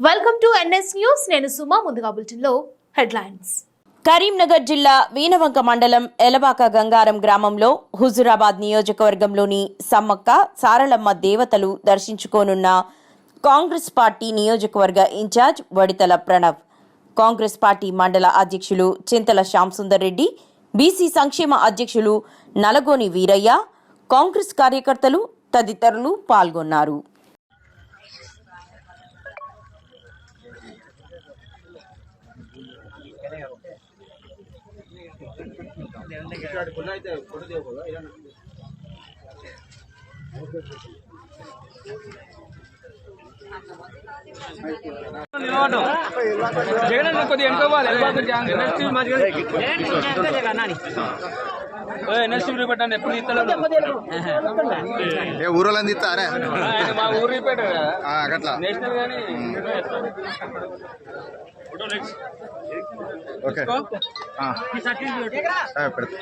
Welcome to NS news నేను సుమా ముందుగా బులెటిన్లో హెడ్లైన్స్. కరీంనగర్ జిల్లా వీనవంక మండలం ఎలబాక గంగారం గ్రామంలో హుజురాబాద్ నియోజకవర్గంలోని సమ్మక్క సారలమ్మ దేవతలు దర్శించుకోనున్న కాంగ్రెస్ పార్టీ నియోజకవర్గ ఇన్ఛార్జ్ వడితల ప్రణవ్. కాంగ్రెస్ పార్టీ మండల అధ్యక్షులు చింతల శ్యాంసుందర్ రెడ్డి బీసీ సంక్షేమ అధ్యక్షులు నలగోని వీరయ్య కాంగ్రెస్ కార్యకర్తలు తదితరులు పాల్గొన్నారు. జగన్ అన్న కొద్దిగా ఎన్నుకోవాలి ఎన్ఎస్టీ పెట్టండి ఎప్పుడు ఊరోళ్ళని తీస్తారా ఆయన మా ఊరి పెట్టారు నేషనల్ కానీ ఓకే. పెడతా.